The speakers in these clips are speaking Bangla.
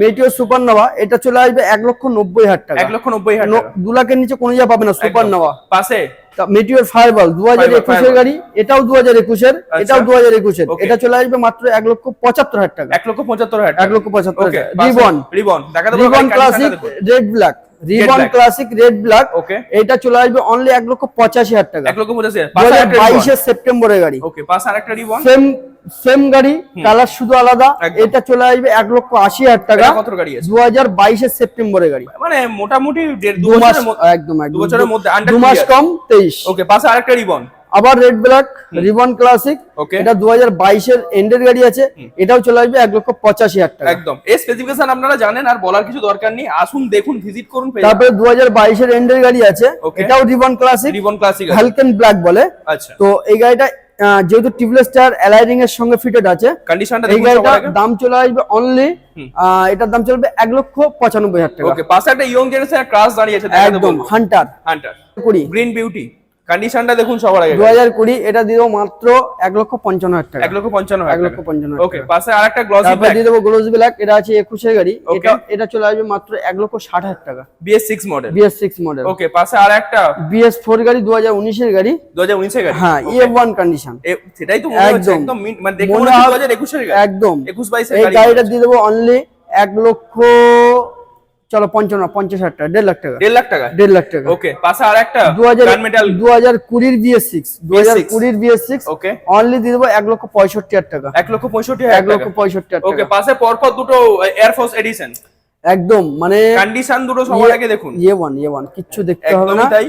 মেটিও সুপার নোভা এটা চলে আসবে এক লক্ষ নব্বই হাজার টাকা। এক লক্ষ নব্বই হাজার দু লাখের নিচে কোনো যা পাবে না সুপার একদম। নোভা পাশে? মেটিওর ফায়ারবল দু হাজার একুশের গাড়ি এটাও দু হাজার একুশের আচ্ছা। এটাও দু হাজার একুশের। এটা চলে আসবে মাত্র এক লক্ষ পঁচাত্তর হাজার টাকা। এক লক্ষ পঁচাত্তর হাজার এক লক্ষ পঁচাত্তর Reborn Reborn Reborn Classic red black Reborn Classic red black okay এটা চলে আসবে অনলি এক লক্ষ পঁচাশি হাজার টাকা। এক লক্ষ পঁচাশি হাজার। একটা বাইশের সেপ্টেম্বরের গাড়ি। ওকে পাশে আরেকটা রিবন সেম সেম গাড়ি কালার শুধু আলাদা। এটা চলে আসবে এক লক্ষ আশি হাজার টাকা। কত গাড়ি দু হাজার বাইশের সেপ্টেম্বরের গাড়ি। মানে মোটামুটি দু মাস একদম একদম। দু বছরের মধ্যে দু মাস কম তেইশ। ওকে পাশে আরেকটা রিবন আবার রেড ব্ল্যাক রিবন ক্লাসিক এটা দু হাজার বাইশের এন্ডের গাড়ি আছে এটাও চলে আসবে এক লক্ষ পঁচাশি হাজার টাকা। একদম। এই স্পেসিফিকেশন আপনারা জানেন আর বলার কিছু দরকার নেই আসুন দেখুন ভিজিট করুন তারপরে দু হাজার বাইশের এন্ডের গাড়ি আছে. এটাও Reborn Classic Reborn Classic Halcyon black বলে। আচ্ছা। তো এই গাড়িটা যেহেতু টিউবলেস টায়ার অ্যালাইডিং এর সঙ্গে ফিটেড আছে কন্ডিশনটা এই গাড়িটার দাম চলে আসবে অনলি এটার দাম চলবে এক লক্ষ পঁচানব্বই হাজার টাকা। ওকে পাশে একটা ইয়ং জেনারেশনের ক্রাশ দাঁড়িয়েছে দেখাতে একদম হান্টার হান্টার কুড়ি। গ্রিন বিউটি কন্ডিশনটা দেখুন সবার আগে দু হাজার কুড়ি এটা দিয়ে দেবো মাত্র এক লক্ষ পঞ্চান্ন হাজার টাকা। এক লক্ষ পঞ্চান্ন এক লক্ষ পঞ্চান্ন হাজার ওকে পাশে আরেকটা গ্লসি ব্ল্যাক দিয়ে দেবো গ্লোজ ব্ল্যাক এটা আছে একুশের গাড়ি। Okay. এটা এটা চলে আসবে মাত্র এক লক্ষ ষাট হাজার টাকা। BS six model BS six model okay পাশে আর একটা বিএস ফোর গাড়ি দু হাজার উনিশের গাড়ি। দু হাজার উনিশের গাড়ি। হ্যাঁ ই ওয়ান কন্ডিশন সেটাই তো মনে হচ্ছে একদম। একদম মানে দেখে মনে মনে হচ্ছে হয়- দু হাজার একুশের গাড়ি। একদম। এই গাড়িটা দিয়ে দেবো অনলি এক লক্ষ চলো পঞ্চান্ন পঞ্চাশ হাজার টাকা দেড় লাখ টাকা। দেড় লাখ টাকা? দেড় লাখ টাকা। ওকে পাশে আর একটা দু হাজার দু হাজার কুড়ির বিএস সিক্স দু হাজার কুড়ির বিএস সিক্স ওকে অনলি দিয়ে দেবো এক লক্ষ পঁয়ষট্টি হাজার টাকা। এক লক্ষ পঁয়ষট্টি এক লক্ষ পঁয়ষট্টি হাজার ওকে পাশে পরপর দুটো এয়ারফোর্স এডিশন একদম মানে কন্ডিশন দুটো সবার আগে দেখুন। ইয়ে ওয়ান ইয়ে ওয়ান কিচ্ছু দেখতে হবে না। তাই।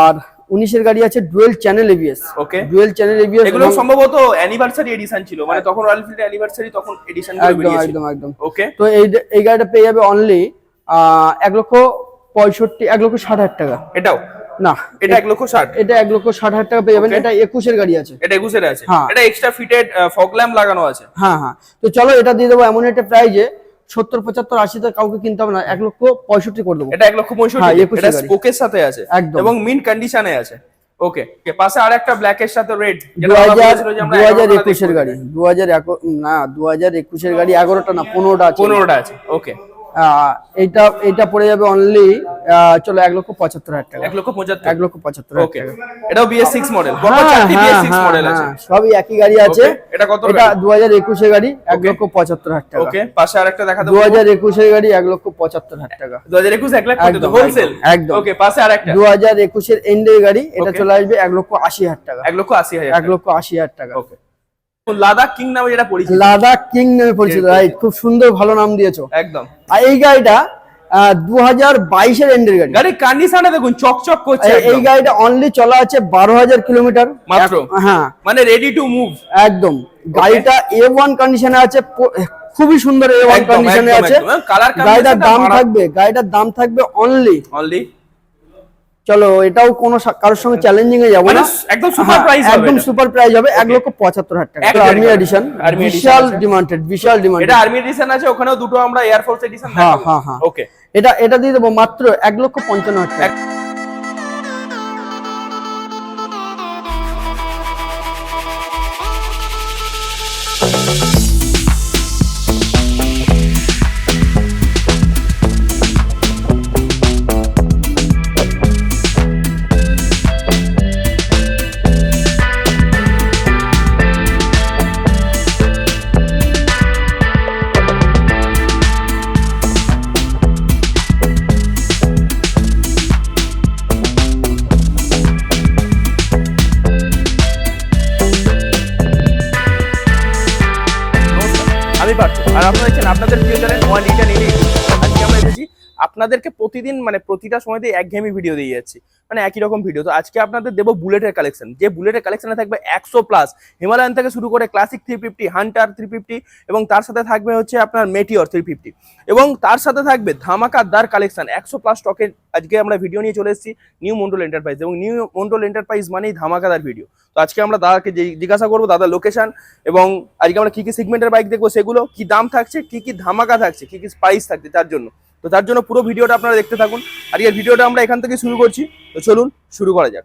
আর উনিশের গাড়ি আছে dual channel ABS okay dual channel ABS এগুলো সম্ভবত অ্যানিভার্সারি এডিশন ছিল। মানে তখন রয়্যাল এনফিল্ড অ্যানিভার্সারি তখন এডিশন একদম একদম একদম। ওকে তো এই এই গাড়িটা পেয়ে যাবে অনলি এক লক্ষ পঁয়ষট্টি এক লক্ষ ষাট হাজার টাকা। এটাও? না এটা এক লক্ষ ষাট? এটা এক লক্ষ ষাট হাজার টাকা পেয়ে যাবেন এটা একুশের গাড়ি আছে। এটা একুশের আছে। হ্যাঁ। এটা এক্সট্রা ফিটেড ফগ ল্যাম্প লাগানো আছে। হ্যাঁ হ্যাঁ। তো চলো এটা দিয়ে দেবো এমন একটা প্রাইজে সত্তর পঁচাত্তর আশিতে কাউকে কিনতে হবে না এক লক্ষ পঁয়ষট্টি করে দেবো। এটা এক লক্ষ হ্যাঁ, পঁয়ষট্টি একুশের এটা স্পোকের সাথে আছে। একদম। এবং মিন্ট কন্ডিশনে আছে। ওকে পাশে আর একটা ব্ল্যাক এর সাথে রেড দু হাজার দু হাজার একুশের গাড়ি। দু হাজার না দু হাজার একুশের গাড়ি এগারোটা না পনেরোটা আছে। পনেরোটা আছে। ওকে এইটা পড়ে যাবে অনলি চলো এক লক্ষ পঁচাত্তর হাজার টাকা। এক লক্ষ পঁচাত্তর। এক লক্ষ পঁচাত্তর হাজার ওকে টাকা। এটাও বিএস সিক্স মডেল আছে। সবই একই গাড়ি আছে। এটা কত এটা দু হাজার একুশের গাড়ি এক লক্ষ পঁচাত্তর হাজার টাকা। ওকে পাশে আর একটা দেখা দু হাজার একুশের গাড়ি এক লক্ষ পঁচাত্তর হাজার টাকা। দু হাজার একুশ এক লাখ হোলসেল একদম, একদম। ওকে পাশে আর একটা দু হাজার একুশের এন্ডের গাড়ি এটা চলে আসবে এক লক্ষ আশি হাজার টাকা। এক লক্ষ আশি হাজার এক লক্ষ আশি হাজার টাকা। ওকে লাদাখ কিং নামে যেটা পরিচিত। লাদাখ কিং নামে পরিচিত রাইট খুব সুন্দর ভালো নাম দিয়েছ। একদম। আর এই গাড়িটা দু হাজার বাইশের এন্ডের গাড়ি। গাড়ির দেখুন চকচক করছে এই- গাড়িটা অনলি চলা আছে বারো হাজার কিলোমিটার। মাত্র? হ্যাঁ। মানে রেডি টু মুভ একদম। গাড়িটা এ ওয়ান কন্ডিশনে আছে খুবই সুন্দর এ ওয়ান কন্ডিশনে আছে। গাড়িটার দাম থাকবে গাড়িটার দাম থাকবে অনলি অনলি চলো এটাও কোনো কারোর সঙ্গে চ্যালেঞ্জিং এ যাব মানে না। একদম সুপার প্রাইস হবে একদম সুপার প্রাইস হবে 1 লক্ষ পঁচাত্তর হাজার টাকা। এটা আর্মি এডিশন বিশাল। ডিমান্ডেড বিশাল এটা আর্মি এডিশন আছে ওখানেও দুটো আমরা এয়ারফোর্স এডিশন হ্যাঁ হ্যাঁ হ্যাঁ। ওকে এটা এটা দিয়ে দেবো মাত্র 1 লক্ষ পঞ্চান্ন হাজার টাকা। আপনাদের প্রিয় আপনাদেরকে প্রতিদিন মানে প্রতিটা সময়তে একঘেয়েমি ভিডিও দিয়ে যাচ্ছি। মানে একই রকম ভিডিও তো আজকে আপনাদের দেবো বুলেটের কালেকশন যে বুলেটের কালেকশনে থাকবে একশো প্লাস হিমালয়ান থেকে শুরু করে Classic three fifty Hunter three fifty এবং তার সাথে থাকবে হচ্ছে আপনার মেটিওর থ্রি ফিফটি এবং তার সাথে থাকবে ধামাকাদার কালেকশন একশো প্লাস স্টকের আজকে আমরা ভিডিও নিয়ে চলে এসেছি নিউ মন্ডল এন্টারপ্রাইজ এবং নিউ মন্ডল এন্টারপ্রাইজ মানেই ধামাকাদার ভিডিও তো আজকে আমরা দাদাকে জিজ্ঞাসা করব দাদার লোকেশন এবং আজকে আমরা কি কি সেগমেন্টের বাইক দেখব সেগুলো, কি দাম থাকছে, কি কি ধামাকা থাকছে, কি কি প্রাইস থাকছে তার জন্য। তো তার জন্য পুরো ভিডিওটা আপনারা দেখতে থাকুন। আর এই ভিডিওটা আমরা এখান থেকে শুরু করছি। তো চলুন শুরু করা যাক।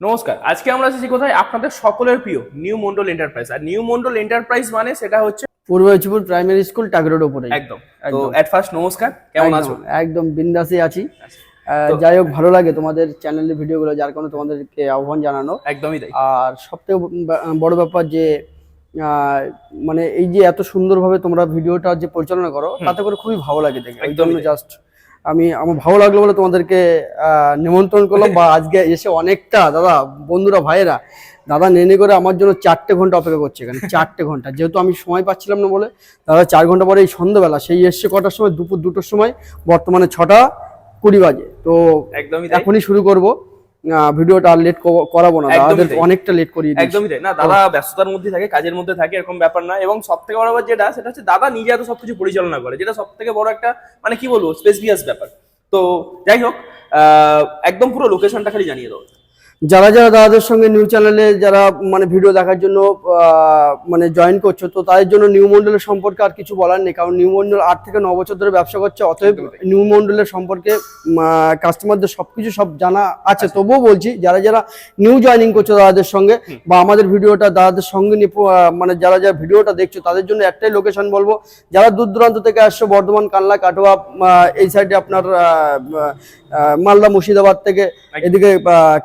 নমস্কার আজকে আমরা এসেছি কোথায়? আপনাদের সকলের প্রিয় নিউ মন্ডল এন্টারপ্রাইজ। আর নিউ মন্ডল এন্টারপ্রাইজ মানে সেটা হচ্ছে পূর্ব মেদিনীপুর প্রাইমারি স্কুল টাগরোড ওপরে। একদম। তো এট ফার্স্ট নমস্কার কেমন আছো? একদম বিন্দাসে আছি। যাই হোক ভালো লাগে তোমাদের চ্যানেলের ভিডিওগুলো যার কারণে তোমাদেরকে আহ্বান জানানো। একদমই তাই। আর সবথেকে বড় ব্যাপার যে মানে এই যে এত সুন্দরভাবে তোমরা ভিডিওটা যে পরিচালনা করো তাতে করে খুবই ভালো লাগে দেখে। ওই জন্য জাস্ট আমি আমার ভালো লাগল বলে তোমাদেরকে নিমন্ত্রণ করলাম। বা আজকে এসে অনেকটা দাদা বন্ধুরা ভাইয়েরা দাদা নেনে করে আমার জন্য চারটে ঘণ্টা অপেক্ষা করছে এখানে চারটে ঘণ্টা। যেহেতু আমি সময় পাচ্ছিলাম না বলে দাদা চার ঘণ্টা পরে এই সন্ধ্যাবেলা সেই এসছে কটার সময়? দুপুর দুটোর সময় বর্তমানে ছটা কুড়ি বাজে। তো একদমই তাই। এখনই শুরু করব। ভিডিওটা আর লেট করাবো না দাদাদের অনেকটা লেট করিয়ে একদমই তাই। না দাদা ব্যস্ততার মধ্যে থাকে কাজের মধ্যে থাকে এরকম ব্যাপার না। এবং সব থেকে বড় ব্যাপার যেটা সেটা হচ্ছে দাদা নিজে এত সবকিছু পরিচালনা করে যেটা সব থেকে বড় একটা মানে কি বলব স্পেসিয়াস ব্যাপার। তো যাই হোক আহ, একদম পুরো লোকেশনটা খালি জানিয়ে দাও যারা যারা দাদাদের সঙ্গে নিউ চ্যানেলে যারা মানে ভিডিও দেখার জন্য মানে জয়েন করছ তো তাদের জন্য নিউ মন্ডলের সম্পর্কে আর কিছু বলার নেই। কারণ নিউ মন্ডল আট থেকে ন বছর ধরে ব্যবসা করছে অতএব নিউ মন্ডলের সম্পর্কে কাস্টমারদের সবকিছু সব জানা আছে। তবুও বলছি যারা যারা নিউ জয়েনিং করছ দাদাদের সঙ্গে বা আমাদের ভিডিওটা দাদাদের সঙ্গে নিয়ে মানে যারা যারা ভিডিওটা দেখছ তাদের জন্য একটাই লোকেশন বলব যারা দূর দূরান্ত থেকে আসছো বর্ধমান কানলা কাটোয়া এই সাইডে আপনার মালদা মুর্শিদাবাদ থেকে এদিকে আহ,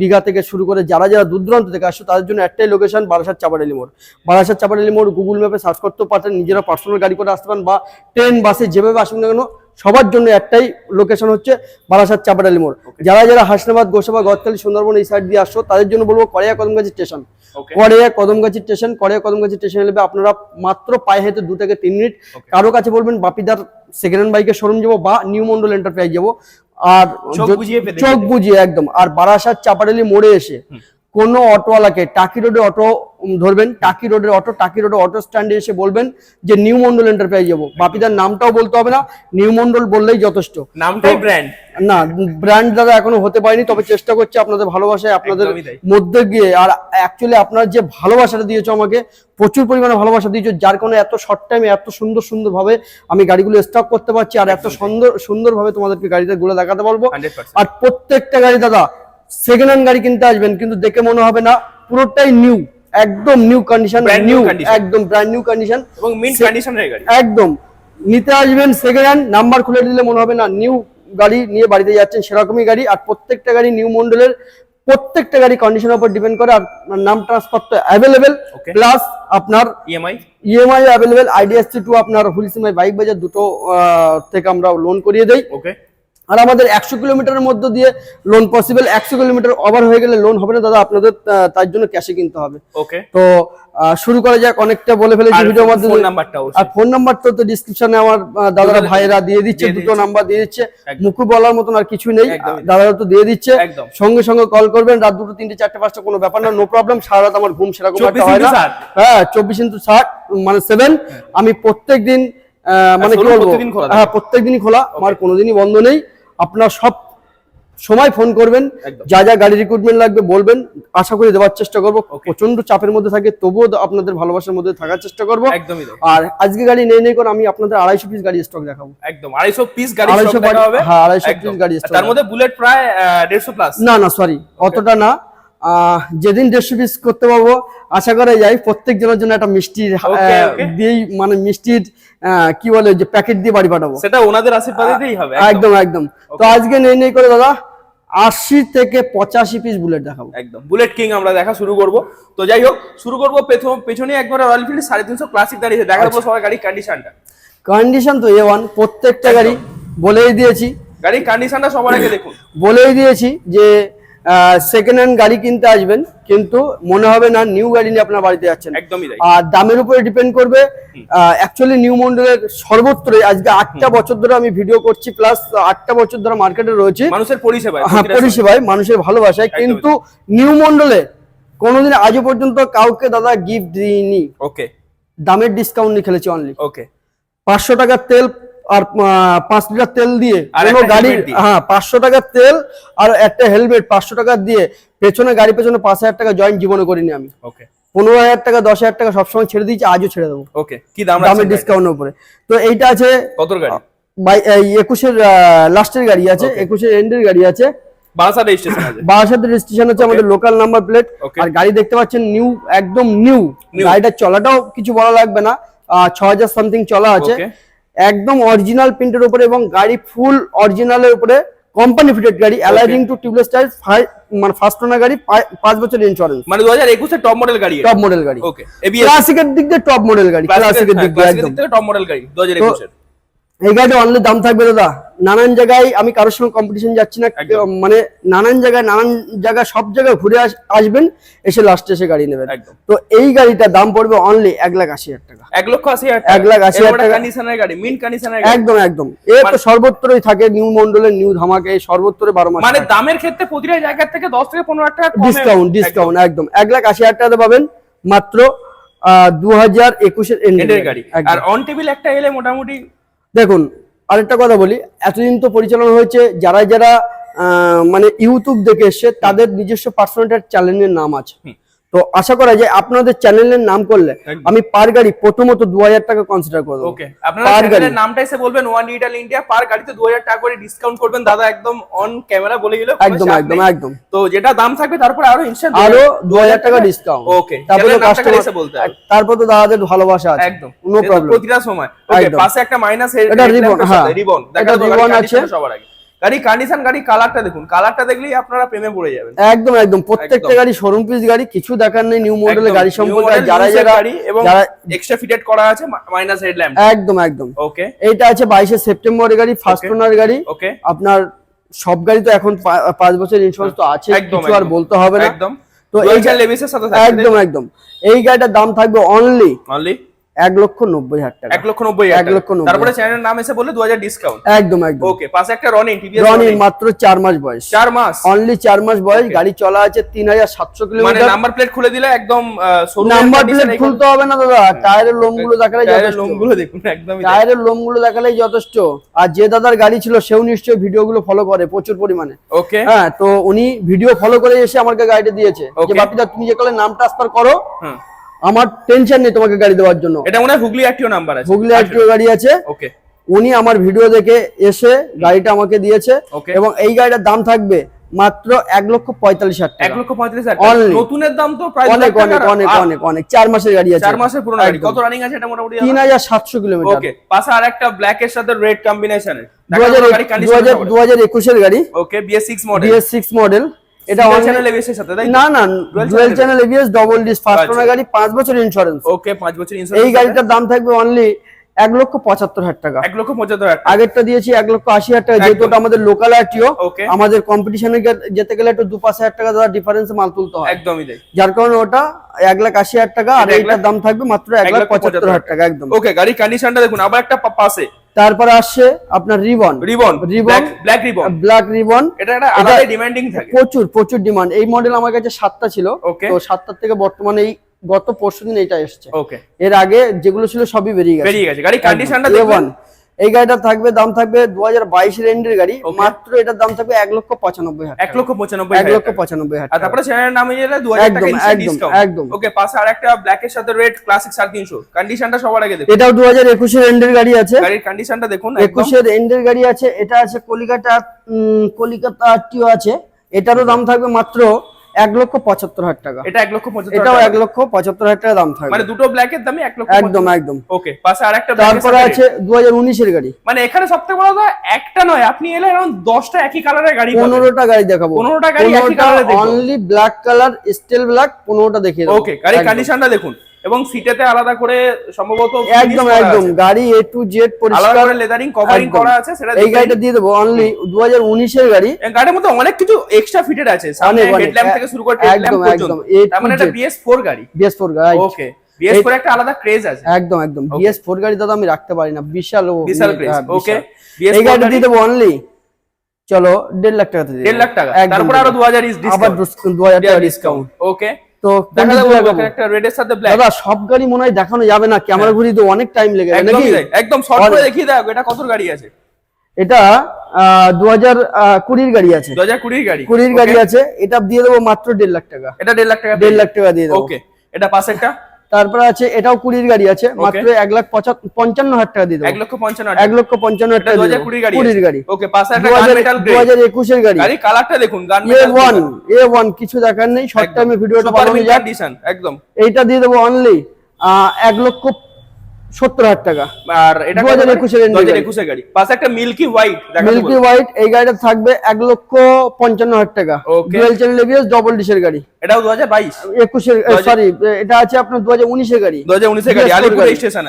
দীঘা থেকে শুরু করে যারা যারা দূর দূরান্ত থেকে আসছো তাদের জন্য একটাই লোকেশন বারাসাত চাপাডালি মোড়। বারাসাত চাপাডালি মোড় গুগল ম্যাপে সার্চ করতে পারেন নিজেরা পার্সোনাল গাড়ি করে আসতে পারেন বা ট্রেন বাসে যেভাবে আসুন না কেন সবার জন্য একটাই লোকেশন হচ্ছে বারাসাত চাপাডালি মোড়। যারা যারা হাসনাবাদ গোসাবা গদখালি সুন্দরবন এই সাইড দিয়ে আসছো তাদের জন্য বলব কড়িয়া কদমগাছি স্টেশন কড়িয়া কদমগাছি স্টেশন কড়িয়া কদমগাছি স্টেশনে নেবে আপনারা মাত্র পায়ে হেঁটে দু থেকে তিন মিনিট. কারও কাছে বলবেন বাপিদার সেকেন্ড হ্যান্ড বাইকের শোরুম যাব বা নিউ মন্ডল এন্টারপ্রাইজ যাব। আর চোখ বুঝিয়ে একদম। আর বারাসাত চাপাডেলি মোড়ে এসে কোনো অটোওয়ালাকে টাকি রোডে অটো ধরবেন টাকি রোডের অটো টাকি রোডে অটো স্ট্যান্ডে এসে বলবেন যে নিউ মন্ডল এন্টারপ্রাইজ যাব। বাপিদার নামটাও বলতে হবে না নিউ মন্ডল বললেই যথেষ্ট। নামটাই ব্র্যান্ড না ব্র্যান্ড দাদা এখনও হতে পারেনি তবে চেষ্টা করছি আপনাদের ভালোবাসায় আপনাদের মধ্যে গিয়ে আর অ্যাকচুয়ালি আপনার যে ভালোবাসাটা দিয়েছ আমাকে প্রচুর পরিমাণে ভালোবাসা দিয়েছ যার কারণে এত শর্ট টাইমে এত সুন্দর সুন্দরভাবে আমি গাড়িগুলো স্টক করতে পারছি আর এত সুন্দর সুন্দরভাবে তোমাদেরকে গাড়িতে গুলো দেখাতে পারব। আর প্রত্যেকটা গাড়ি দাদা সেকেন্ড হ্যান্ড গাড়ি কিনতে আসবেন কিন্তু দেখে মনে হবে না পুরোটাই নিউ একদম নিউ কন্ডিশন নিউ একদম ব্র্যান্ড নিউ কন্ডিশন এবং মিন্ট কন্ডিশনের গাড়ি। একদম। নিতে আসবেন সেকেন্ড হ্যান্ড নাম্বার খুলে দিলে মনে হবে না নিউ গাড়ি নিয়ে বাড়িতে যাচ্ছেন সেরকমই গাড়ি আর প্রত্যেকটা গাড়ি নিউ মন্ডলের প্রত্যেকটা গাড়ি কন্ডিশনের উপর ডিপেন্ড করে আর নাম ট্রান্সফার তো অ্যাভেলেবেল. প্লাস আপনার EMI EMI available IDSC to আপনার হুলিসিমাই বাইক বাজার দুটো থেকে আমরা লোন করিয়ে দেই। ওকে আর আমাদের একশো কিলোমিটারের মধ্য দিয়ে লোন পসিবল একশো কিলোমিটার ওভার হয়ে গেলে লোন হবে না দাদা আপনাদের তার জন্য ক্যাশে কিনতে হবে। ওকে তো শুরু করা যাক অনেকটা বলে ফেলেছি ভিডিওর ফোন মাধ্যমে নাম্বারটা আর ফোন নাম্বার তো ডিসক্রিপশনে আমার দাদারা দুটো ভাইয়েরা দিয়ে দিচ্ছে দুটো নাম্বার দিয়ে দিচ্ছে। মুখে বলার মতন আর কিছু নেই দাদারা তো দিয়ে দিচ্ছে। সঙ্গে সঙ্গে কল করবেন রাত দুটো তিনটে চারটে পাঁচটা কোনো ব্যাপার না নো প্রবলেম সারা রাত আমার ঘুম সেরকম একটা হয় না। হ্যাঁ চব্বিশ ইন্টু ষাট মানে সেভেন আমি প্রত্যেক দিন মানে কি বলব। হ্যাঁ প্রত্যেক দিনই খোলা। আমার কোনোদিনই বন্ধ নেই। আপনার সব সময় ফোন করবেন যা যা গাড়ি রিক্রুটমেন্ট লাগবে বলবেন আশা করি দেওয়ার চেষ্টা করব। প্রচণ্ড চাপের মধ্যে থাকে তবুও আপনাদের ভালোবাসার মধ্যে থাকার চেষ্টা করব। একদমই আর আজকে গাড়ি নেই নেই করে আমি আপনাদের আড়াইশো পিস গাড়ি স্টক দেখাবো। একদম আড়াইশো পিস গাড়ি আড়াইশো হ্যাঁ, আড়াইশো পিস গাড়ি তার মধ্যে বুলেট প্রায় দেড়শো প্লাস না না সরি অতটা না। যেদিন দেড়শো পিস করতে পারব আশা করে যাই প্রত্যেক জনের জন্য একটা মিষ্টির. দিয়েই মানে মিষ্টির কি বলে যে প্যাকেট দিয়ে বাড়ি পাঠাবো। সেটা ওনাদের আশীর্বাদেই হবে একদম। একদম তো আজকে নেই নেই করে দাদা আশি থেকে পঁচাশি পিস বুলেট দেখাবো। একদম। বুলেট কিং আমরা দেখা শুরু করব। তো যাই হোক শুরু করব পেছনে একবার রয়্যাল এনফিল্ড সাড়ে তিনশো ক্লাসিক দাঁড়িয়েছে। দেখা আচ্ছা। যাব সবাই গাড়ির কন্ডিশনটা কন্ডিশন তো এ ওয়ান প্রত্যেকটা গাড়ি বলেই দিয়েছি। গাড়ির কন্ডিশনটা সবার আগে দেখুন। বলেই দিয়েছি যে সেকেন্ড হ্যান্ড গাড়ি কিনতে আসবেন কিন্তু মনে হবে না নিউ গাড়ি নিয়ে আপনার বাড়িতে যাচ্ছেন। একদমই আর দামের উপরে ডিপেন্ড করবে অ্যাকচুয়ালি নিউ মন্ডলের সর্বত্র আজকে আটটা বছর ধরে আমি ভিডিও করছি প্লাস আটটা বছর ধরে মার্কেটে রয়েছে। মানুষের পরিষেবায় হ্যাঁ পরিষেবায় মানুষের ভালোবাসায় কিন্তু নিউ মন্ডলে কোনোদিন আজও পর্যন্ত কাউকে দাদা গিফট দিইনি। ওকে দামের ডিসকাউন্ট নিয়ে খেলেছি অনলি ওকে পাঁচশো টাকার তেল আর পাঁচ লিটার তেল দিয়ে কোনো গাড়ি হ্যাঁ পাঁচশো টাকার তেল আর একটা হেলমেট পাঁচশো টাকা দিয়ে পেছনে গাড়ি পেছনে পাঁচ হাজার টাকা জয়েন্ট জীবনে করিনি আমি। ওকে পনেরো হাজার টাকা দশ হাজার টাকা সবসময় ছেড়ে দিয়েছি আজও ছেড়ে দেবো। ওকে কি দাম দামের ডিসকাউন্টের উপরে। তো এইটা আছে কতর গাড়ি? একুশের লাস্টের গাড়ি আছে একুশের এন্ডের গাড়ি আছে। বারাসাত রেজিস্ট্রেশন আছে? বারাসাতের রেজিস্ট্রেশন হচ্ছে আমাদের লোকাল নাম্বার প্লেট আর গাড়ি দেখতে পাচ্ছেন নিউ একদম নিউ. গাড়িটা চলাটাও কিছু বলা লাগবে না। ছ হাজার সামথিং চলা আছে। একদম অরিজিনাল প্রিন্টের উপরে এবং গাড়ি ফুল অরিজিনালের উপরে কোম্পানি ফিটেড গাড়ি অ্যালাইডিং টু টিউবলেস টায়ার মানে ফার্স্ট ওনার গাড়ি পাঁচ- বছরের বছর ইন্স্যুরেন্স মানে দু হাজার একুশের টপ মডেল গাড়ি। টপ মডেল গাড়ি ওকে ক্লাসিকের দিক দিয়ে টপ মডেল গাড়ি ক্লাসিকের দিক দিয়ে একদম। থেকে টপ মডেল গাড়ি দু হাজার একুশের। এই গাড়িটা অনলি দাম থাকবে দাদা। নানান জায়গায় আমি কারোর সঙ্গে কম্পিটিশন যাচ্ছি না মানে নানান জায়গায় নানান জায়গায় সব জায়গায় ঘুরে আসবেন এসে লাস্টে এসে গাড়ি নেবেন। তো এই গাড়িটার দাম পড়বে অনলি এক লাখ আশি হাজার টাকা। এক লক্ষ আশি হাজার এক লাখ আশি হাজার টাকা। কন্ডিশনের গাড়ি মিন কন্ডিশনের একদম একদম। এ তো মানে- সর্বত্রই থাকে নিউ মন্ডলের নিউ ধামাকে সর্বত্র বারো মাস মানে দামের ক্ষেত্রে প্রতিটা জায়গা থেকে দশ থেকে পনেরো হাজার টাকা ডিসকাউন্ট ডিসকাউন্ট একদম। এক লাখ আশি হাজার টাকাতে পাবেন মাত্র দু হাজার একুশের এন্ডের গাড়ি। আর অন টেবিল একটা এলে মোটামুটি দেখুন, আরেকটা কথা বলি, এতদিন তো পরিচালনা হয়েছে, যারা যারা মানে ইউটিউব দেখে এসছে, তাদের নিজস্ব পার্সোনাল চ্যানেলের নাম আছে। তো আশা করা যায় আপনাদের চ্যানেলের নাম করলে আমি পার গাড়ি প্রথমত দু হাজার টাকা কনসিডার করব। ওকে পার। নামটা এসে বলবেন ওয়ান ডিজিটাল ইন্ডিয়া পার গাড়িতে দু হাজার টাকা করে ডিসকাউন্ট করবেন। দাদা একদম অন ক্যামেরা বলে গেলে একদম একদম একদম। তো যেটা দাম থাকবে তারপরে আরও ইনস্ট্যান্ট আরও দু হাজার টাকা ডিসকাউন্ট ওকে তারপরে কাস্টমার এসে বলতে তারপর তো দাদাদের ভালোবাসা আছে। একদম নো প্রবলেম প্রতিটা সময়। ওকে পাশে একটা মাইনাস এটা ribbon, হ্যাঁ। রিবন এটা তো আছে। সবার আগে। গাড়ি কন্ডিশন গাড়ি কালারটা দেখুন। কালারটা দেখলেই আপনারা প্রেমে পড়ে যাবেন। একদম একদম। প্রত্যেকটা গাড়ি শোরুম পিস গাড়ি কিছু দেখার নেই নিউ মডেলের গাড়ি সম্পর্কে। যারা যারা গাড়ি এবং এক্সট্রা ফিটেড করা আছে মাইনাস হেডল্যাম্প একদম একদম। ওকে এইটা আছে বাইশে সেপ্টেম্বরের গাড়ি ফার্স্ট ওনার গাড়ি। ওকে আপনার সব গাড়ি তো এখন পাঁচ বছর ইন্স্যুরেন্স তো আছে কিছু আর বলতে হবে না। একদম। তো এই এই লেভিসের সাথে একদম একদম। এই গাড়িটার দাম থাকবে অনলি অনলি এক লক্ষ নব্বই হাজার টাকা। এক লক্ষ নব্বই এক লক্ষ তারপরে চ্যানেলের নাম এসে বলে দু হাজার ডিসকাউন্ট একদম একদম। ওকে পাশে একটা রনি টিভিএস রনি মাত্র চার মাস বয়স। চার মাস। অনলি চার মাস বয়স গাড়ি চলা আছে তিন হাজার সাতশো মানে কিলোমিটার নাম্বার প্লেট খুলে দিলে একদম নাম্বার প্লেট খুলতে হবে না দাদা টায়ারের লোমগুলো দেখালে লোমগুলো দেখুন একদমই তাই। টায়ারের লোমগুলো দেখালেই যথেষ্ট। আর যে দাদার গাড়ি ছিল সেও নিশ্চয়ই ভিডিওগুলো ফলো করে প্রচুর পরিমাণে। ওকে হ্যাঁ তো উনি ভিডিও ফলো করে এসে আমাকে গাড়িটা দিয়েছে। যে. বাপিদা তুমি যে কলে নাম ট্রান্সফার করো। আমার টেনশন নেই তোমাকে গাড়ি দেওয়ার জন্য। এটা মনে হয় হুগলি আরটিও নাম্বার আছে। হুগলি আরটিও গাড়ি আছে। ওকে উনি আমার ভিডিও দেখে এসে গাড়িটা আমাকে দিয়েছে এবং এই গাড়িটার দাম থাকবে মাত্র এক লক্ষ পঁয়তাল্লিশ হাজার এক লক্ষ পঁয়ত্রিশ হাজার নতুনের দাম তো প্রায় অনেক অনেক অনেক অনেক অনেক। চার মাসের গাড়ি আছে চার মাসের পুরনো গাড়ি। কত রানিং আছে এটা মোটামুটি? তিন হাজার সাতশো কিলোমিটার ওকে পাশে আর একটা ব্ল্যাক এর সাথে রেড হাজার দু হাজার একুশের গাড়ি। Okay BS six model BS six model এটা অন চ্যানেল এবিএস এর সাথে তাই না না dual channel ABS double disc first. Owner গাড়ি পাঁচ বছর ইন্স্যুরেন্স ওকে পাঁচ বছর এই গাড়িটার দাম থাকবে অনলি এক লক্ষ পঁচাত্তর হাজার টাকা। এক লক্ষ পঁচাত্তর হাজার। আগেরটা দিয়েছি এক লক্ষ আশি হাজার টাকা যেহেতু আমাদের লোকাল আরটিও আমাদের কম্পিটিশনে যেতে গেলে একটু দু পাঁচ হাজার টাকা দাদা ডিফারেন্স মাল তুলতে হয়। একদমই তাই। যার কারণে ওটা এক লাখ আশি হাজার টাকা আর এইটার দাম থাকবে মাত্র এক লাখ পঁচাত্তর হাজার টাকা একদম। ওকে গাড়ির কন্ডিশনটা দেখুন আবার একটা পাশে। তারপরে আসছে আপনার ribbon ribbon Ribbon। Black ribbon black ribbon এটা একটা আলাদা ডিমান্ডিং থাকে। প্রচুর প্রচুর ডিমান্ড এই মডেল আমার কাছে সাতটা ছিল। তো সাতটার থেকে বর্তমানে এই গত পরশু দিন এইটা এসছে। ওকে এর আগে যেগুলো ছিল সবই বেরিয়ে গেছে। বেরিয়ে গেছে। গাড়ির কন্ডিশনটা। দেখুন এই গাড়িটা থাকবে দাম থাকবে দু হাজার বাইশের এন্ডের গাড়ি। মাত্র এটার দাম থাকবে এক লক্ষ পঁচানব্বই হাজার এক লক্ষ পঁচানব্বই এক লক্ষ পঁচানব্বই হাজার তারপরে চ্যানেলের নামে যেটা দু হাজার একদম, একদম, একদম। ওকে পাশে আর একটা ব্ল্যাক এর সাথে রেড ক্লাসিক সাড়ে তিনশো। কন্ডিশনটা সবার আগে দেখুন। এটাও দু হাজার একুশের এন্ডের গাড়ি আছে। গাড়ির কন্ডিশনটা দেখুন একুশের এন্ডের গাড়ি আছে। এটা আছে কলিকাতা কলিকাতা আছে। এটারও দাম থাকবে মাত্র এক লক্ষ পঁচাত্তর হাজার টাকা। এটা এক লক্ষ পঁচাত্তর এটাও এক লক্ষ পঁচাত্তর হাজার টাকা দাম থাকবে। মানে দুটো ব্ল্যাক এর দামে এক লক্ষ একদম একদম। ওকে পাশে আর একটা তারপরে আছে দু হাজার উনিশের গাড়ি। মানে এখানে সব থেকে বড় কথা একটা নয় আপনি এলে এরকম দশটা একই কালারের গাড়ি পনেরোটা গাড়ি দেখাবো। 15টা গাড়ি একই কালারের দেখব। Only black colour steel black পনেরোটা দেখিয়ে ওকে গাড়ির। কন্ডিশনটা দেখুন। এবং সিটেতে আলাদা করে সম্ভবত একদম একদম। গাড়ি এ টু জেড পরিষ্কার। করে লেদারিং কভারিং করা আছে সেটা এই গাড়িটা দিয়ে দেবো অনলি দু হাজার উনিশের গাড়ি। গাড়ির মধ্যে অনেক কিছু এক্সট্রা ফিটেড আছে। সামনে। হেডল্যাম্প থেকে শুরু করে টেল ল্যাম্প পর্যন্ত। তার মানে এটা Z। বিএস ফোর গাড়ি। বিএস ফোর গাড়ি ওকে বিএস ফোর একটা আলাদা ক্রেজ আছে। একদম একদম। বিএস ফোর গাড়ি দাদা আমি রাখতে পারি না। বিশাল ও- বিশাল হ্যাঁ, ক্রেজ ওকে বিএস এই গাড়িটা গাড়ি। দিয়ে দেবো অনলি চলো দেড় লাখ টাকা দিয়ে দেড় লাখ টাকা। তারপরে আরও। দু হাজার আবার দু হাজার টাকা ডিসকাউন্ট ওকে তো? একটা রেডের সাথে ব্ল্যাক দাদা সব গাড়ি মনে হয় দেখানো যাবে না ক্যামেরা ঘুরি তো অনেক টাইম লেগে যাবে নাকি? একদম শর্ট করে দেখিয়ে দাও এটা কত গাড়ি আছে? এটা দু হাজার কুড়ির গাড়ি আছে। দু হাজার কুড়ির গাড়ি কুড়ির গাড়ি আছে এটা দিয়ে দেবো মাত্র দেড় লাখ টাকা। এটা দেড় লাখ টাকা দেড় লাখ টাকা দিয়ে দেবো। ওকে এটা পাশে একটা তারপরে আছে এটাও কুড়ির গাড়ি আছে মাত্র এক লাখ পঞ্চান্ন হাজার টাকা দিয়ে এক লক্ষ পঞ্চান্ন এক লক্ষ পঞ্চান্ন হাজার টাকা কুড়ির গাড়ি ওকে পাশে দু হাজার একুশের গাড়ি। কালারটা দেখুন এ ওয়ান এ ওয়ান কিছু দেখার নেই শর্ট টাইমে ভিডিওটা যাক। একদম। এইটা দিয়ে দেবো অনলি এক লক্ষ সত্তর হাজার টাকা। আর এটা 2021 এর দু হাজার গাড়ি। একুশের গাড়ি। পাশে একটা মিল্কি হোয়াইট মিল্কি হোয়াইট এই গাড়িটা থাকবে এক লক্ষ পঞ্চান্ন হাজার টাকা। ডুয়েল চ্যানেল এবিএস ডবল ডিশের গাড়ি। এটাও দু হাজার বাইশ। একুশের সরি এটা আছে আপনার দু হাজার উনিশের গাড়ি দু হাজার উনিশের গাড়ি। আলিপুর স্টেশন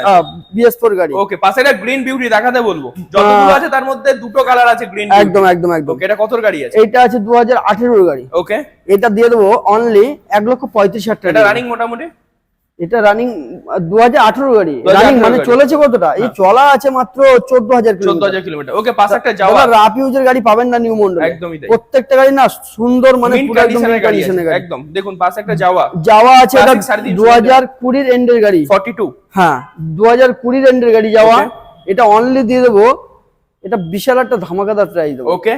বিএস ফোর গাড়ি। ওকে পাশে একটা গ্রিন বিউটি দেখাতে বলব। যতগুলো আছে তার মধ্যে দুটো কালার আছে গ্রিন একদম একদম একদম। এটা কতর গাড়ি আছে? এইটা আছে দু হাজার আঠেরোর গাড়ি। ওকে এটা দিয়ে দেবো অনলি এক লক্ষ পঁয়ত্রিশ হাজার টাকা। রানিং মোটামুটি? এটা রানিং দু হাজার আঠেরো গাড়ি। রানিং মানে চলেছে কতটা? এই চলা আছে মাত্র চোদ্দ হাজার চোদ্দ কিলোমিটার হাজার কিলোমিটার ওকে পাশে একটা যাওয়া রাপ ইউজের গাড়ি পাবেন না নিউ মন্ডল একদমই প্রত্যেকটা গাড়ি না সুন্দর মানে একদম দেখুন পাশে একটা যাওয়া। যাওয়া আছে এটা দু হাজার কুড়ির এন্ডের গাড়ি। ফর্টি টু হ্যাঁ দু হাজার কুড়ির এন্ডের গাড়ি যাওয়া। এটা অনলি দিয়ে দেবো। এটা বিশাল একটা ধামাকাদার প্রাইস দেবো। ওকে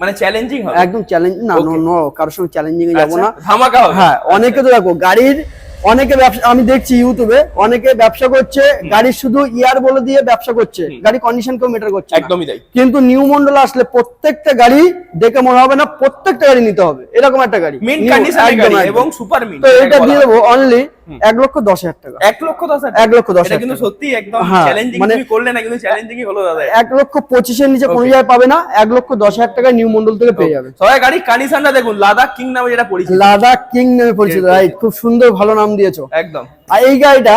মানে চ্যালেঞ্জিং হবে। একদম চ্যালেঞ্জ না নো নো কারোর সঙ্গে চ্যালেঞ্জিং এ যাব আচ্ছা, না। ধামাকা হবে। হ্যাঁ অনেকে তো দেখো গাড়ির অনেকে ব্যবসা আমি দেখছি ইউটিউবে অনেকে ব্যবসা করছে গাড়ি শুধু ইয়ার বলে দিয়ে ব্যবসা করছে গাড়ি কন্ডিশন কেউ মেটার করছে। একদমই তাই। কিন্তু নিউ মন্ডল আসলে প্রত্যেকটা গাড়ি দেখে মনে হবে না প্রত্যেকটা গাড়ি নিতে হবে। এরকম একটা গাড়ি। এবং সুপার মিন তো এটা দিয়ে দেবো অনলি এক লক্ষ দশ হাজার টাকা। এক লক্ষ দশ এক লক্ষ দশ কিন্তু সত্যি একদম চ্যালেঞ্জিং মানে- তুমি করলে না কিন্তু চ্যালেঞ্জিংই হলো দাদা। এক লক্ষ পঁচিশের নিচে কোনো জায়গায় পাবে না এক লক্ষ দশ হাজার টাকা নিউ মন্ডল থেকে পেয়ে যাবে। সবাই গাড়ি কন্ডিশনটা দেখুন লাদাখ কিং নামে যেটা পরিচিত। লাদাখ কিং নামে পরিচিত রাইট খুব সুন্দর ভালো নাম দিয়েছ। একদম। আর এই গাড়িটা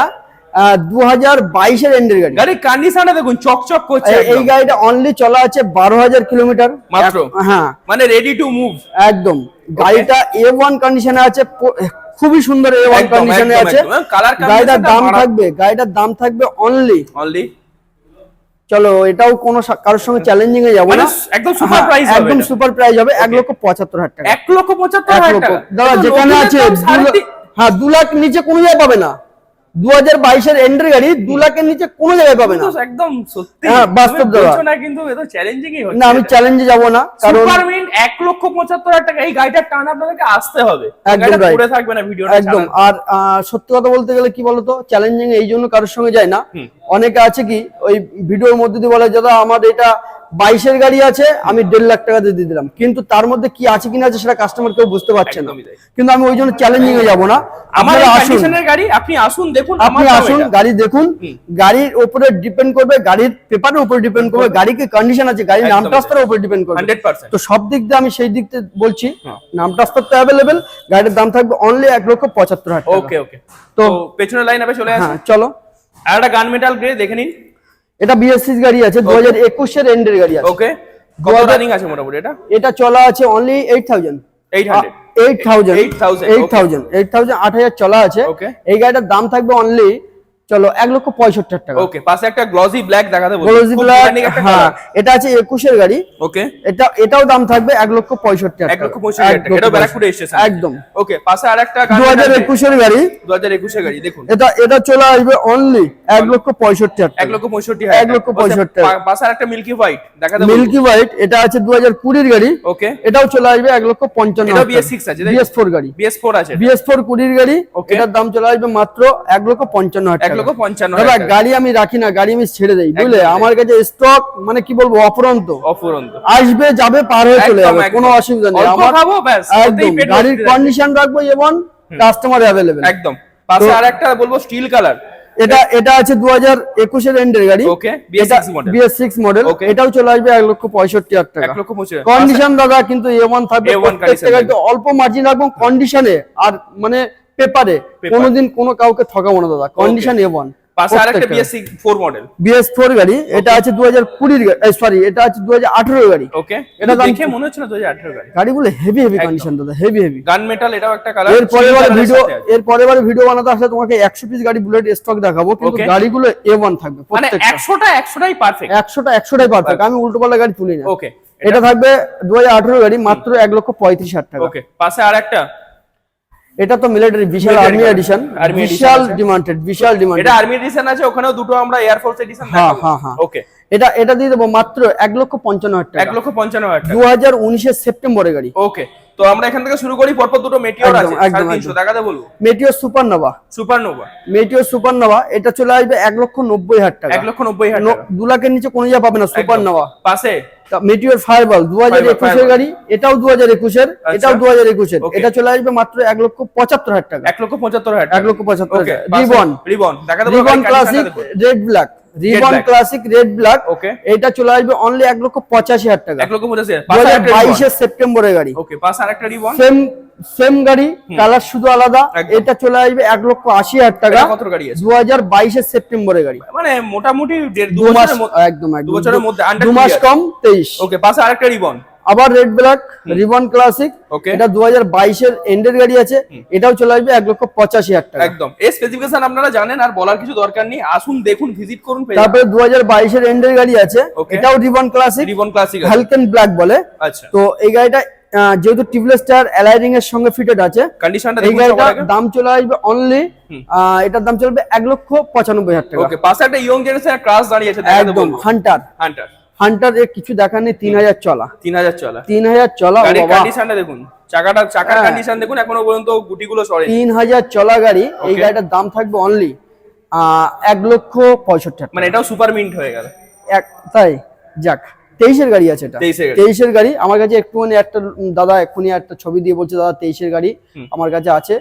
দু হাজার বাইশের এন্ডের গাড়ি। গাড়ি কন্ডিশনটা দেখুন চকচক করছে এই- গাড়িটা অনলি চলা আছে বারো হাজার কিলোমিটার। মাত্র? হ্যাঁ। মানে রেডি টু মুভ একদম। গাড়িটা এ ওয়ান কন্ডিশনে আছে খুবই সুন্দর এ ওয়ান কন্ডিশনে আছে। হ্যাঁ, গাড়িটার দাম থাকবে গাড়িটার দাম থাকবে অনলি অনলি চলো এটাও কোনো কারোর সঙ্গে চ্যালেঞ্জিং এ যাব মানে না একদম সুপার প্রাইস হবে একদম সুপার প্রাইস হবে 1 লক্ষ পঁচাত্তর হাজার টাকা। 1 লক্ষ পঁচাত্তর এক হাজার টাকা। দাদা যেখানে আছে হ্যাঁ 2 লাখ নিচে কোনো জায়গায় পাবে না। দু হাজার বাইশের এন্ডের গাড়ি দু লাখের নিচে কোনো জায়গায় পাবে না। তো একদম সত্যি। হ্যাঁ, বাস্তব তুমি দাদা। বলছো না কিন্তু এটা চ্যালেঞ্জিংই না আমি চ্যালেঞ্জে যাব না কারণ এক লক্ষ পঁচাত্তর হাজার টাকা এই গাড়িটার টান আপনাদেরকে আসতে হবে। একদম গাড়িটা right. পড়ে থাকবে না ভিডিওটা একদম। আর সত্যি কথা বলতে গেলে কি বলতো চ্যালেঞ্জিং এই জন্য কারোর সঙ্গে যায় না। অনেকে আছে কি ওই ভিডিওর মধ্যে দিয়ে বলে দাদা আমার এটা বাইশের গাড়ি আছে আমি দেড় লাখ টাকা দিয়ে দিলাম। কিন্তু তার মধ্যে কি আছে কিনা আছে সেটা কাস্টমার কেউ বুঝতে পারছে না। কিন্তু আমি ওই জন্য চ্যালেঞ্জিং এ যাব না। আমার আসুন। গাড়ি আপনি আসুন দেখুন আপনি আসুন গাড়ি দেখুন। গাড়ির উপরে ডিপেন্ড করবে গাড়ির পেপারের উপরে ডিপেন্ড করবে গাড়ি কি কন্ডিশন আছে গাড়ির নাম একদমই উপরে ডিপেন্ড করবে। 100% তো সব দিক দিয়ে আমি সেই দিক দিয়ে বলছি হ্যাঁ। নাম ট্রান্সফার তো অ্যাভেলেবেল গাড়ির দাম থাকবে অনলি এক লক্ষ পঁচাত্তর হাজার ওকে ওকে তো পেছনের লাইন আপে চলে আসি। হ্যাঁ চলো। আর একটা গান মেটাল গ্রে দেখে নিন এটা বিএসসিস গাড়ি আছে দু হাজার একুশের এন্ডের গাড়ি আছে। ওকে কত রানিং আছে মোটামুটি এটা? এটা চলা আছে only eight thousand 800 eight thousand 8,000, eight okay. Thousand eight thousand আট হাজার চলা আছে. এই গাড়িটার দাম থাকবে অনলি চলো এক লক্ষ পঁয়ষট্টি টাকা। ওকে পাশে একটা গ্লসি ব্ল্যাক দেখাতে একটা হ্যাঁ এটা আছে একুশের গাড়ি। ওকে এটা এটাও দাম থাকবে এক লক্ষ পঁয়ষট্টি এক লক্ষ পঁয়ষট্টি ব্যারাকপুরে স্টেশন একদম। ওকে পাশে আর একটা দু হাজার একুশের গাড়ি। দু হাজার একুশের গাড়ি দেখুন। এটা এটা চলে আসবে অনলি এক লক্ষ পঁয়ষট্টি এক লক্ষ পঁয়ষট্টি এক লক্ষ পঁয়ষট্টি পাশে আর একটা মিল্কি হোয়াইট দেখাতে মিল্কি হোয়াইট এটা আছে দু হাজার কুড়ির গাড়ি। ওকে এটাও চলে আসবে এক লক্ষ পঞ্চান্ন এটাও BS6 আছে, বিএস ফোর গাড়ি। বিএস ফোর আছে। বিএস ফোর কুড়ির গাড়ি. এটার দাম চলে আসবে মাত্র এক লক্ষ পঞ্চান্ন হাজার লক্ষ পঞ্চান্ন দাদা গাড়ি আমি রাখি না গাড়ি আমি ছেড়ে দেই বুঝলে? আমার কাছে স্টক মানে কি বলব অফুরন্ত। আসবে যাবে পার হয়ে চলে যাবে কোনো অসুবিধা নেই। আমার খাব, ব্যাস, একদম গাড়ির কন্ডিশন রাখব এবং কাস্টমার অ্যাভেলেবেল একদম। পাশে তো- আর একটা বলব স্টিল কালার এটা এটা আছে দু হাজার একুশের এন্ডের গাড়ি। Okay, BS6 model। BS six model এটাও চলে আসবে এক লক্ষ পঁয়ষট্টি হাজার টাকা। কন্ডিশন দাদা কিন্তু এ ওয়ান থাকবে A1 প্রত্যেকটা condition গাড়িতে অল্প মার্জিন রাখব কন্ডিশনে আর মানে পেপারে কোনোদিন কোনো কাউকে ঠকাবো না দাদা। কন্ডিশন এ ওয়ান পাশে আর BS four model BS four গাড়ি এটা আছে দু হাজার কুড়ির সরি এটা আছে দু হাজার আঠেরো গাড়ি। ওকে এটা এটা দেখে মনে হচ্ছে না দু হাজার আঠেরো গাড়ি। গাড়িগুলো হেভি হেভি কন্ডিশন দাদা হেভি হেভি গান মেটাল এটাও একটা কালারের পরের বারে ভিডিও এর পরের বারে ভিডিও বানাতে আসলে তোমাকে একশো পিস গাড়ি বুলেট স্টক দেখাবো কিন্তু গাড়িগুলো এ ওয়ান থাকবে মানে একশোটা একশোটাই পারফেক্ট একশোটা একশোটাই পারফেক্ট আমি উল্টো পাল্টা গাড়ি তুলি না। ওকে এটা থাকবে দু হাজার আঠেরো গাড়ি মাত্র এক লক্ষ পঁয়ত্রিশ হাজার টাকা। ওকে পাশে আর একটা এটা তো মিলিটারি বিশাল আর্মি এডিশন বিশাল ডিমান্ডেড বিশাল ডিমান্ডেড এটা আর্মি এডিশন আছে ওখানেও দুটো আমরা এয়ারফোর্স এডিশন হ্যাঁ হ্যাঁ হ্যাঁ। ওকে এটা এটা দিয়ে দেবো মাত্র এক লক্ষ পঞ্চান্ন হাজার এক লক্ষ পঞ্চান্ন হাজার দু হাজার উনিশের সেপ্টেম্বরের গাড়ি। ওকে তো আমরা এখান থেকে শুরু করি পরপর দুটো মেটিওর আছে একদম। দেখাতে বলব Meteor Supernova Supernova Meteor Supernova এটা চলে আসবে এক লক্ষ নব্বই হাজার টাকা। এক লক্ষ নব্বই হাজার দু লাখের নিচে কোনো যা পাবে না সুপার একদম। নোভা পাশে? মেটিওর ফায়ারবল দু হাজার একুশের গাড়ি এটাও দু হাজার একুশের এটাও দু হাজার একুশের এটা চলে আসবে মাত্র এক লক্ষ পঁচাত্তর হাজার টাকা। এক লক্ষ পঁচাত্তর হাজার এক লক্ষ পঁচাত্তর হাজার ribbon ribbon ribbon Classic. Red black ribbon Classic red black okay এটা চলে আসবে অনলি এক লক্ষ পঁচাশি হাজার টাকা। এক লক্ষ পঁচাশি হাজার। বাইশের সেপ্টেম্বরের গাড়ি। ওকে পাশে আরেকটা রিবন সেম সেম গাড়ি কালার শুধু আলাদা। এটা চলে আসবে এক লক্ষ আশি হাজার টাকা। কত গাড়ি দু হাজার বাইশের সেপ্টেম্বরের গাড়ি। মানে মোটামুটি দু মাস একদম দু বছরের মধ্যে, দু মাস কম তেইশ। ওকে পাশে আরেকটা রিবন আবার রেড ব্ল্যাক রিবন ক্লাসিক এটা দু হাজার বাইশের এন্ডের গাড়ি আছে এটাও চলে আসবে এক লক্ষ পঁচাশি হাজার টাকা। একদম। এই স্পেসিফিকেশন আপনারা জানেন আর বলার কিছু দরকার নেই আসুন দেখুন ভিজিট করুন তারপরে দু হাজার বাইশের এন্ডের গাড়ি আছে এটাও ribbon Classic ribbon Classic Halcyon black বলে। আচ্ছা। তো এই গাড়িটা যেহেতু টিউবলেস টায়ার অ্যালাইডিং এর সঙ্গে ফিটেড আছে কন্ডিশনটা এই গাড়িটার দাম চলে আসবে অনলি এটার দাম চলবে এক লক্ষ পঁচানব্বই হাজার টাকা। ওকে পাশে একটা ইয়ং জেনারেশন ক্রাশ দাঁড়িয়ে আছে একদম হান্টার হান্টার হান্টার এর কিছু দেখার নেই তিন হাজার চলা। তিন হাজার চলা। তিন হাজার চলা কন্ডিশনটা দেখুন। চাকাটা চাকার হ্যাঁ। কন্ডিশন দেখুন এখনও পর্যন্ত গুটিগুলো সরে তিন হাজার চলা গাড়ি এই গাড়িটার দাম থাকবে অনলি এক লক্ষ পঁয়ষট্টি মানে এটাও সুপার মিন্ট হয়ে গেল। এক তাই যাক। তেইশের গাড়ি আছে এটা। 23 এর গাড়ি। তেইশের গাড়ি। আমার কাছে একটুখানি একটা দাদা এক্ষুনি একটা ছবি দিয়ে বলছে দাদা তেইশের গাড়ি আমার কাছে আছে।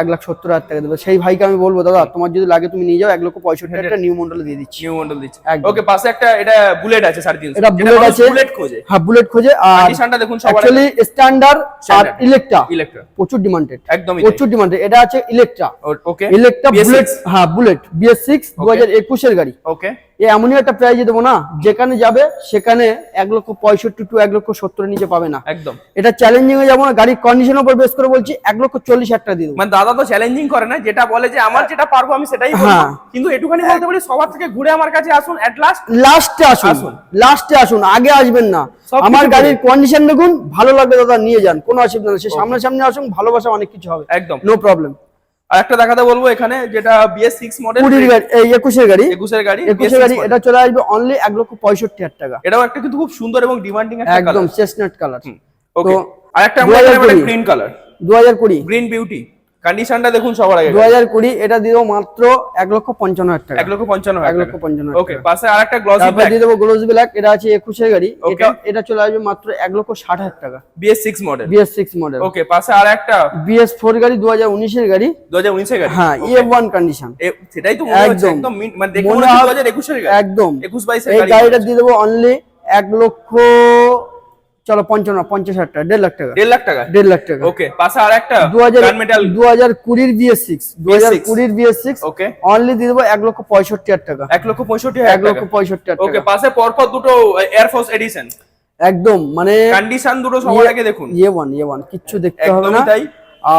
এক লাখ সত্তর হাজার টাকা দেবে। সেই ভাইকে আমি বলব দাদা তোমার যদি লাগে তুমি নিয়ে যাও এক লক্ষ পঁয়ষট্টি হাজার একটা নিউ মন্ডলে দিয়ে দিচ্ছি। নিউ মডেল দিচ্ছে। ওকে পাশে একটা এটা বুলেট আছে সাড়ে তিনশো। এটা বুলেট আছে। বুলেট খোঁজে। হ্যাঁ বুলেট খোঁজে। আর দেখুন সবার অ্যাকচুয়ালি স্ট্যান্ডার্ড আর। ইলেকট্রা ইলেকট্রা প্রচুর ডিমান্ডেড একদমই প্রচুর ডিমান্ডেড এটা আছে ইলেকট্রা ওকে ইলেকট্রা বুলেট হ্যাঁ বুলেট বিএস সিক্স দু হাজার একুশের গাড়ি। ওকে এমনই একটা প্রাইজ দেবো না যেখানে যাবে সেখানে এক লক্ষ পঁয়ষট্টি টু এক লক্ষ সত্তরের নিচে পাবে না। একদম। এটা চ্যালেঞ্জিং এ যাব না গাড়ির কন্ডিশনের উপর বেস করে বলছি এক লক্ষ চল্লিশ হাজার টাকা দিয়ে মানে দাদা তো চ্যালেঞ্জিং করে না যেটা বলে যে আমার যেটা পারব আমি সেটাই হ্যাঁ। কিন্তু এটুখানি বলতে পারি সবার থেকে ঘুরে আমার কাছে আসুন এট লাস্ট লাস্টে আসুন আসুন। লাস্টে আসুন আগে আসবেন না। আমার গাড়ির কন্ডিশন দেখুন ভালো লাগবে দাদা নিয়ে যান কোনো অসুবিধা নেই। সে সামনাসামনি আসুন ভালোবাসা অনেক কিছু হবে। একদম। নো প্রবলেম আর একটা দেখাতে বলব এখানে যেটা বিএস সিক্স মডেল কুড়ির গাড়ি এই একুশের গাড়ি। একুশের গাড়ি একুশের গাড়ি এটা চলে আসবে অনলি এক লক্ষ পঁয়ষট্টি হাজার টাকা। এটাও একটা কিন্তু খুব সুন্দর এবং ডিমান্ডিং একদম চেস্টনাট কালার ওকে আর একটা আমরা গ্রিন কালার দু হাজার কুড়ি। গ্রিন বিউটি কন্ডিশনটা দেখুন সবার আগে। দু হাজার কুড়ি এটা দিয়ে মাত্র এক লক্ষ পঞ্চান্ন হাজার টাকা। এক লক্ষ পঞ্চান্ন এক লক্ষ পঞ্চান্ন হাজার ওকে পাশে আরেকটা গ্লসি ব্ল্যাক দিয়ে দেবো গ্লোজ ব্ল্যাক এটা আছে একুশের গাড়ি। Okay. এটা এটা চলে আসবে মাত্র এক লক্ষ ষাট হাজার টাকা। BS six model BS six model okay পাশে আর একটা বিএস ফোর গাড়ি দু হাজার উনিশের গাড়ি। দু হাজার উনিশের গাড়ি। হ্যাঁ ই ওয়ান কন্ডিশন এ- সেটাই তো মনে হচ্ছে একদম। মানে দেখে মনে মনে হচ্ছে হয়- দু হাজার একুশের গাড়ি। একদম। একুশ বাইশের এই গাড়ি গাড়িটা দিয়ে দেবো অনলি এক লক্ষ চলো পঞ্চান্ন পঞ্চাশ হাজার টাকা দেড় লাখ টাকা। দেড় লাখ টাকা? দেড় লাখ টাকা। ওকে পাশে আর একটা দু হাজার দু হাজার কুড়ির বিএস সিক্স দু হাজার কুড়ির বিএস সিক্স ওকে অনলি দিয়ে দেবো এক লক্ষ পঁয়ষট্টি হাজার টাকা। এক লক্ষ পঁয়ষট্টি এক লক্ষ পঁয়ষট্টি হাজার ওকে পাশে পরপর দুটো এয়ারফোর্স এডিশন একদম মানে কন্ডিশন দুটো সবার আগে দেখুন। ইয়ে ওয়ান ইয়ে ওয়ান কিচ্ছু দেখতে হবে না। তাই।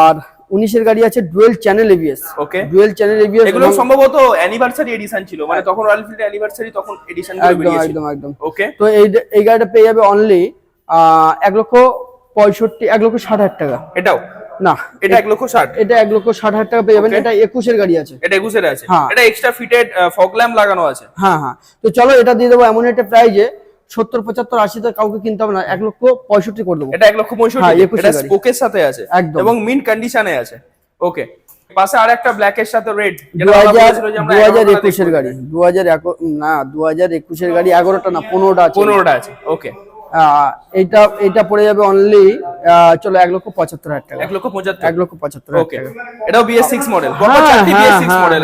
আর উনিশের গাড়ি আছে dual channel ABS okay dual channel ABS এগুলো সম্ভবত অ্যানিভার্সারি এডিশন ছিল। মানে তখন রয়্যাল ফিল্ড অ্যানিভার্সারি তখন এডিশন একদম একদম একদম। ওকে তো এই এই গাড়িটা পেয়ে যাবে অনলি এক লক্ষ পঁয়ষট্টি এক লক্ষ ষাট হাজার টাকা। এটাও? না এটা এক লক্ষ ষাট? এটা এক লক্ষ ষাট হাজার টাকা পেয়ে যাবেন। এটা একুশের গাড়ি আছে। এটা একুশের আছে। হ্যাঁ। এটা এক্সট্রা ফিটেড ফগ ল্যাম্প লাগানো আছে। হ্যাঁ হ্যাঁ। তো চলো এটা দিয়ে দেবো এমন একটা প্রাইজে সত্তর পঁচাত্তর আশিতে কাউকে কিনতে হবে না। এক লক্ষ পঁয়ষট্টি করে দেবো। এটা এক লক্ষ হ্যাঁ, পঁয়ষট্টি একুশের এটা স্পোকের সাথে আছে। একদম। এবং মিন কন্ডিশনে আছে। ওকে পাশে আর একটা ব্ল্যাক এর সাথে রেড দু হাজার একুশের গাড়ি। দু হাজার না দু হাজার একুশের গাড়ি এগারোটা না পনেরোটা আছে। পনেরোটা আছে। ওকে আহ, এইটা এইটা পড়ে যাবে অনলি চলো এক লক্ষ পঁচাত্তর হাজার টাকা। এক লক্ষ পঁচাত্তর। এক লক্ষ পঁচাত্তর ওকে এটাও বিএস সিক্স মডেল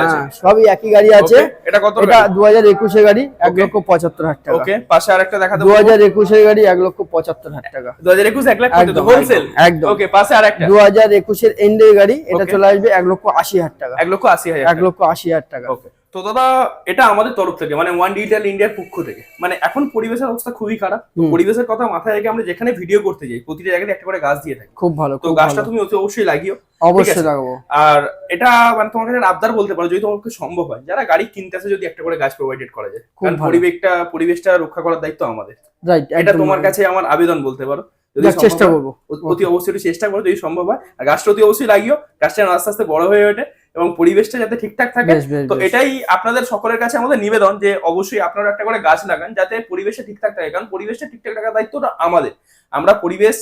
আছে। সবই একই গাড়ি আছে। এটা কত এটা দু হাজার একুশের গাড়ি এক লক্ষ পঁচাত্তর হাজার টাকা। ওকে পাশে আর একটা দেখা দু হাজার একুশের গাড়ি এক লক্ষ পঁচাত্তর হাজার টাকা। দু হাজার একুশ এক লাখ একদম, হোলসেল একদম, একদম। ওকে পাশে আর একটা দু হাজার একুশের এন্ডের গাড়ি এটা চলে আসবে এক লক্ষ আশি হাজার টাকা। এক লক্ষ আশি হাজার এক লক্ষ আশি হাজার টাকা। ওকে তো দাদা এটা আমাদের তরফ থেকে মানে ওয়ান ডিজিটাল ইন্ডিয়ার পক্ষ থেকে। মানে এখন পরিবেশের অবস্থা খুবই খারাপ। তো পরিবেশের কথা মাথায় রেখে আমরা যেখানে ভিডিও করতে যাই প্রতিটা জায়গায় একটা করে গাছ দিয়ে থাকি। খুব ভালো তো গাছটা তুমি অতি অবশ্যই লাগিও অবশ্যই লাগাবো। আর এটা মানে তোমার কাছে আবদার বলতে পারো যদি তোমাকে সম্ভব হয় যারা গাড়ি কিনতে আসে যদি একটা করে গাছ প্রোভাইডেড করা যায়। কারণ পরিবেশটা পরিবেশটা রক্ষা করার দায়িত্ব আমাদের। রাইট এটা তোমার কাছে আমার আবেদন বলতে পারো। যদি চেষ্টা করব। অতি অবশ্যই চেষ্টা করো যদি সম্ভব হয়। আর গাছটা অতি অবশ্যই লাগিও গাছটা আস্তে আস্তে বড় হয়ে ওঠে। এবং পরিবেশটা যাতে ঠিকঠাক থাকে। তো এটাই আপনাদের সকলের কাছে আমাদের নিবেদন যে অবশ্যই আপনারা একটা করে গাছ লাগান যাতে পরিবেশটা ঠিকঠাক থাকে। কারণ পরিবেশটা ঠিকঠাক রাখার দায়িত্বটা আমাদের। আমরা পরিবেশ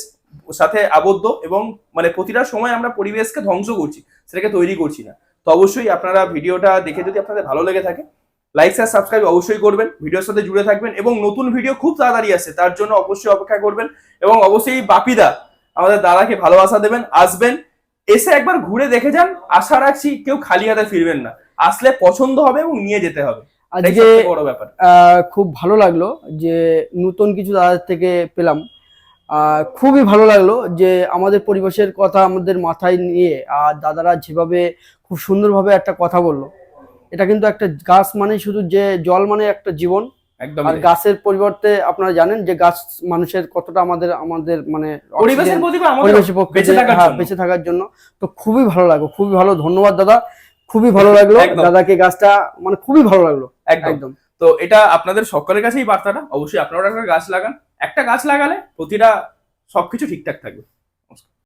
সাথে আবদ্ধ এবং মানে প্রতিটা সময় আমরা পরিবেশকে ধ্বংস করছি সেটাকে তৈরি করছি না। তো অবশ্যই আপনারা ভিডিওটা দেখে যদি আপনাদের ভালো লেগে থাকে লাইক আর সাবস্ক্রাইব অবশ্যই করবেন। ভিডিওর সাথে জুড়ে থাকবেন এবং নতুন ভিডিও খুব তাড়াতাড়ি আসছে তার জন্য অবশ্যই অপেক্ষা করবেন এবং অবশ্যই বাপিদা আমাদের দাদাকে ভালোবাসা দেবেন আসবেন। এসে একবার ঘুরে দেখে যান। আশা রাখছি কেউ খালি হাতে ফিরবেন না। আসলে পছন্দ হবে এবং নিয়ে যেতে হবে। আজকে বড় ব্যাপার। খুব ভালো লাগল যে নতুন কিছু দাদার থেকে পেলাম। খুবই ভালো লাগল যে আমাদের পরিবেশের কথা আমাদের মাথায় নিয়ে আর দাদারা যেভাবে খুব সুন্দরভাবে একটা কথা বলল। এটা কিন্তু একটা গাছ মানে শুধু যে জল মানে একটা জীবন একদম আর গাছের পরিবর্তে আপনারা জানেন যে গাছ মানুষের কতটা আমাদের আমাদের মানে পরিবেশের পক্ষে বেঁচে থাকার হ্যাঁ, জন্য। বেঁচে থাকার জন্য। তো খুবই ভালো লাগল খুবই ভালো। ধন্যবাদ দাদা। খুবই ভালো লাগল। দাদাকে গাছটা মানে খুবই ভালো লাগল। একদম। একদম। তো এটা আপনাদের সকলের কাছেই বার্তাটা। অবশ্যই আপনারা একটা গাছ লাগান। একটা গাছ লাগালে প্রতিটা সবকিছু ঠিকঠাক থাকবে।